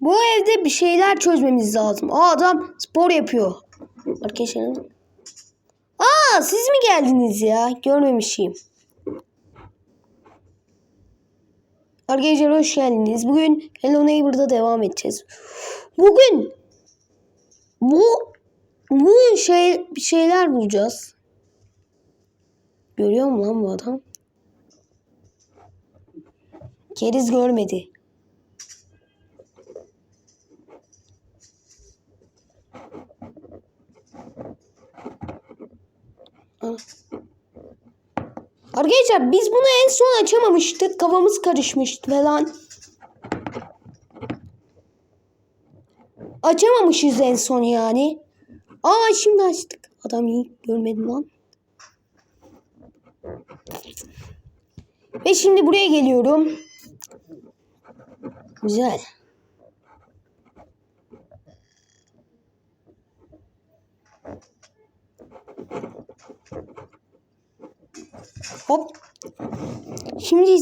Bu evde bir şeyler çözmemiz lazım. Aa adam spor yapıyor. Arkadaşlar. Aa siz mi geldiniz ya? Görmemişim. Arkadaşlar hoş geldiniz. Bugün Hello Neighbor'da devam edeceğiz. Bugün bu bu şey bir şeyler bulacağız. Görüyor mu lan bu adam? Keriz görmedi. Arkadaşlar biz bunu en son açamamıştık. Kafamız karışmıştı falan. Açamamışız en son yani. Aa şimdi açtık. Adam görmedim lan. Ve şimdi buraya geliyorum. Güzel. Hop. Şimdi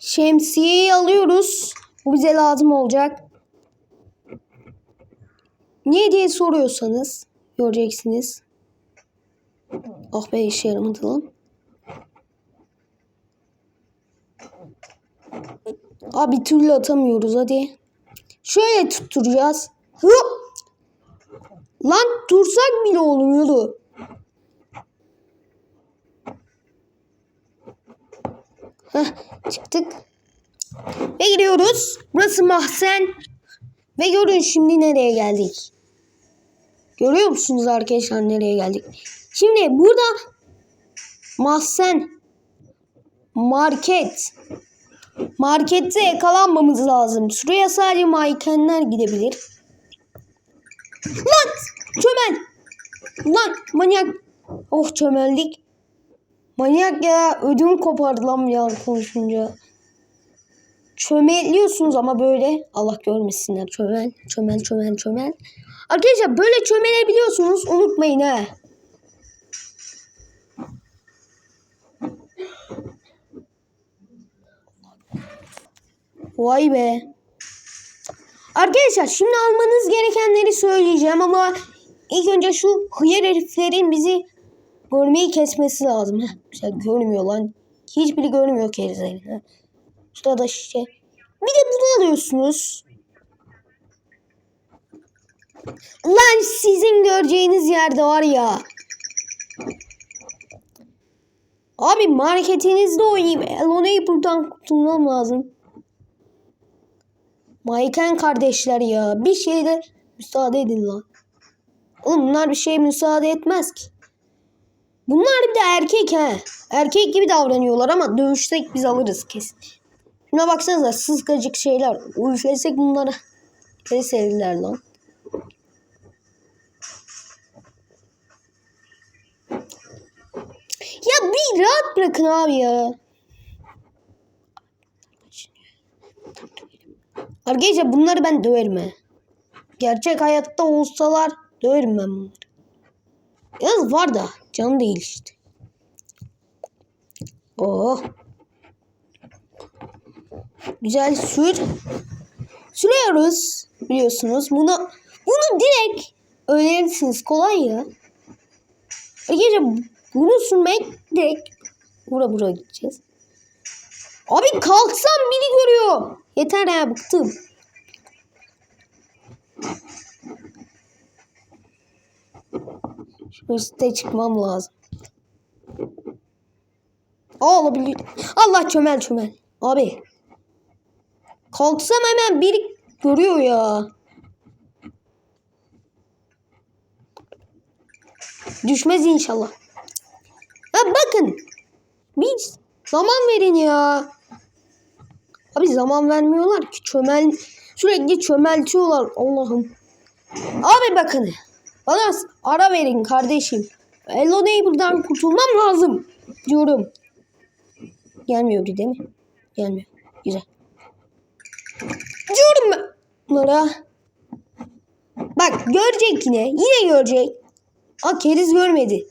şemsiyeyi alıyoruz. Bu bize lazım olacak. Niye diye soruyorsanız göreceksiniz. Ah be işe yaramadı lan. Abi türlü atamıyoruz hadi. Şöyle tutturacağız. Hop. Lan dursak bile olmuyordu. Heh, çıktık. Ve gidiyoruz. Burası mahzen. Ve görün şimdi nereye geldik. Görüyor musunuz arkadaşlar nereye geldik? Şimdi burada mahzen market markette yakalanmamız lazım. Şuraya sadece mankenler gidebilir. Lan çömel. Lan manyak. Oh çömeldik. Manyak ya ödüm kopardı lan bir an konuşunca. Çömeliyorsunuz ama böyle Allah görmesinler çömel çömel çömel çömel. Arkadaşlar böyle çömelebiliyorsunuz unutmayın ha. Vay be. Arkadaşlar şimdi almanız gerekenleri söyleyeceğim ama ilk önce şu hıyar heriflerin bizi görmeyi kesmesi lazım. Heh, güzel görmüyor lan. Hiçbiri görmüyor kerizlerini. Şurada da şişe. Bir de bunu alıyorsunuz. Lan sizin göreceğiniz yerde var ya. Abi marketinizde oynayayım. Elona'yı buradan kurtulmam lazım. Mayken kardeşler ya. Bir şeyde müsaade edin lan. Oğlum bunlar bir şeye müsaade etmez ki. Bunlar bir de erkek he. Erkek gibi davranıyorlar ama dövüşsek biz alırız kesin. Şuna baksanıza sızgacık şeyler. Üflesek bunlara. Ne sevdiler lan. Ya bir rahat bırakın abi ya. Arkadaşlar bunları ben döverim he. Gerçek hayatta olsalar döverim ben bunları. Yalnız var da canı değil işte. Oh. Güzel sür. Sürüyoruz biliyorsunuz. Bunu bunu direkt öğrenirsiniz. Kolay ya. Arkadaşlar bunu sürmek direkt bura bura gideceğiz. Abi kalksam biri görüyor. Yeter ya bıktım. Şu üstte çıkmam lazım. Aa, olabilir. Allah çömel çömel. Abi. Kalksam hemen biri görüyor ya. Düşmez inşallah. Ha bakın. Bir zaman verin ya. Abi zaman vermiyorlar ki. Çömel sürekli çömeltiyorlar. Allah'ım. Abi bakın. Bana ara verin kardeşim. Hello Neighbor'dan kurtulmam lazım diyorum. Gelmiyor değil mi? Gelmiyor. Güzel. Diyorum ben bunlara. Bak görecek yine. Yine görecek. Aa keriz görmedi.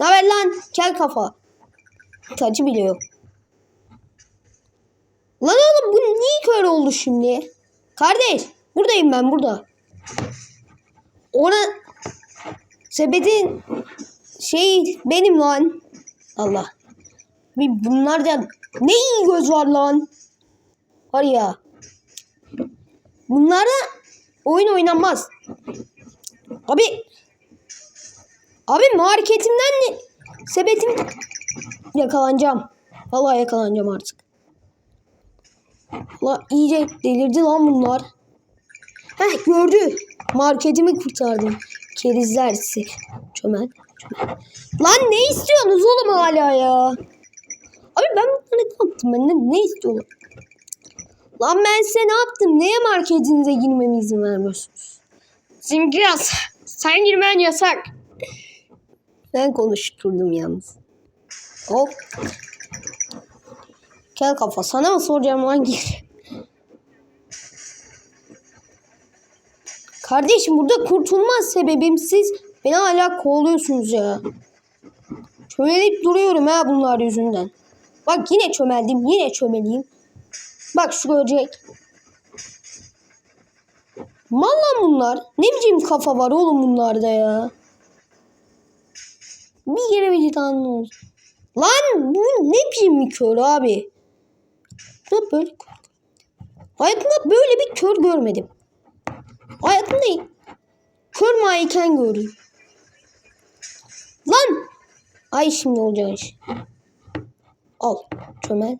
Ne haber lan? Kel kafa. Tacı bile yok. Lan oğlum bu niye kör oldu şimdi? Kardeş Buradayım ben burada. Ona sepetin şey benim lan. Allah. Bir bunlar da ne iyi göz var lan. Var ya. Bunlarla oyun oynanmaz. Abi. Abi marketimden ne? Sepetim yakalanacağım. Vallahi yakalanacağım artık. La iyice delirdi lan bunlar. Heh gördü. Marketimi kurtardım. Kerizler sizi. Çömel. Lan ne istiyorsunuz oğlum hala ya? Abi ben bunları ne yaptım? Ben ne, ne istiyorlar? Lan ben size ne yaptım? Neye marketinize girmeme izin vermiyorsunuz? Yas. Sen girmen yasak. Ben konuşturdum yalnız. Hop. Kel kafa sana mı soracağım lan gir. Kardeşim burada kurtulmaz sebebim siz beni hala kovalıyorsunuz ya. Çömelip duruyorum ha bunlar yüzünden. Bak yine çömeldim yine çömeleyim. Bak şu görecek. Mal lan bunlar. Ne biçim kafa var oğlum bunlarda ya. Bir kere vicdanlı olsun. Lan bu ne biçim bir kör abi. Böyle. Hayatımda böyle bir kör görmedim. Hayatımda kör manken gördüm. Lan! Ay şimdi olacak iş. Al çömel.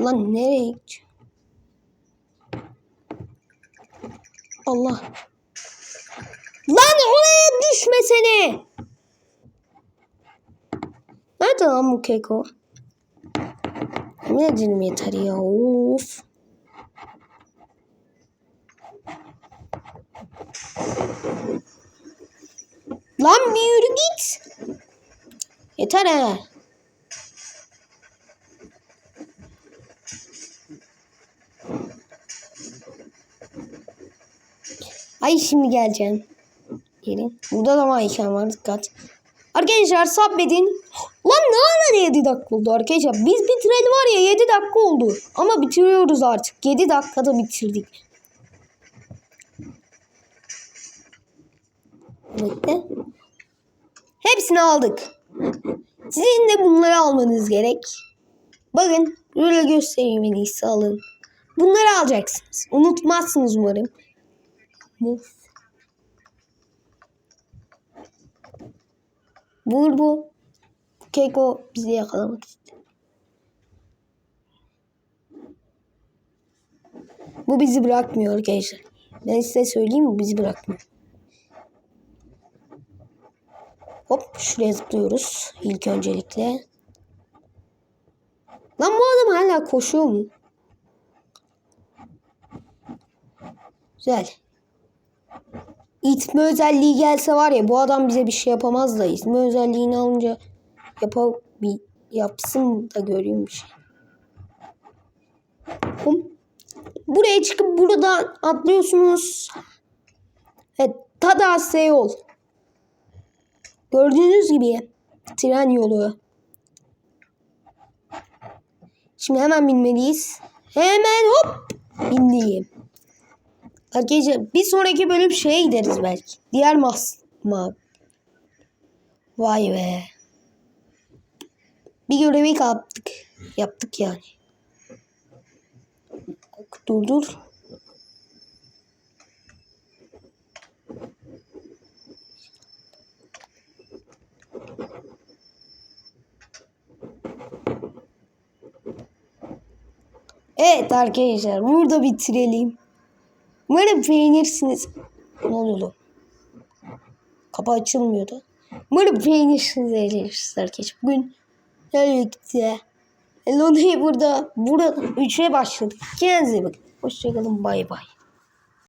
Lan nereye? Allah. Lan oraya düşmesene. Nerede lan bu keko? Ne dilim yeter ya of. Lan bir yürü git. Yeter he. Ay şimdi geleceğim. Gelin. Burada da manken var dikkat. Arkadaşlar sabredin. Lan ne ara 7 dakika oldu arkadaşlar. Biz bitireli var ya 7 dakika oldu. Ama bitiriyoruz artık. 7 dakikada bitirdik. Bekle. Hepsini aldık. Sizin de bunları almanız gerek. Bakın böyle göstereyim en iyisi alın. Bunları alacaksınız. Unutmazsınız umarım. Neyse. Vur bu. Keko bizi yakalamak istiyor. Bu bizi bırakmıyor arkadaşlar. Ben size söyleyeyim mi? Bizi bırakmıyor. Hop şuraya zıplıyoruz ilk öncelikle. Lan bu adam hala koşuyor mu? Güzel. İtme özelliği gelse var ya bu adam bize bir şey yapamaz da itme özelliğini alınca yapa bir yapsın da göreyim bir şey. Hum. Buraya çıkıp buradan atlıyorsunuz. Evet, Tadase yol. Gördüğünüz gibi tren yolu. Şimdi hemen binmeliyiz. Hemen hop bindim. Arkadaşlar bir sonraki bölüm şeye gideriz belki. Diğer mas ma Vay be. Bir görevi yaptık. Yaptık yani. Dur dur. Evet arkadaşlar burada bitirelim. Umarım beğenirsiniz. Ne oluyor? Kapı açılmıyordu. Umarım beğenirsiniz eğlenirsiniz arkadaşlar. Bugün gitti? Londra'yı burada, burada 3'e başladık. Kendinize bakın. Hoşçakalın. Bay bay.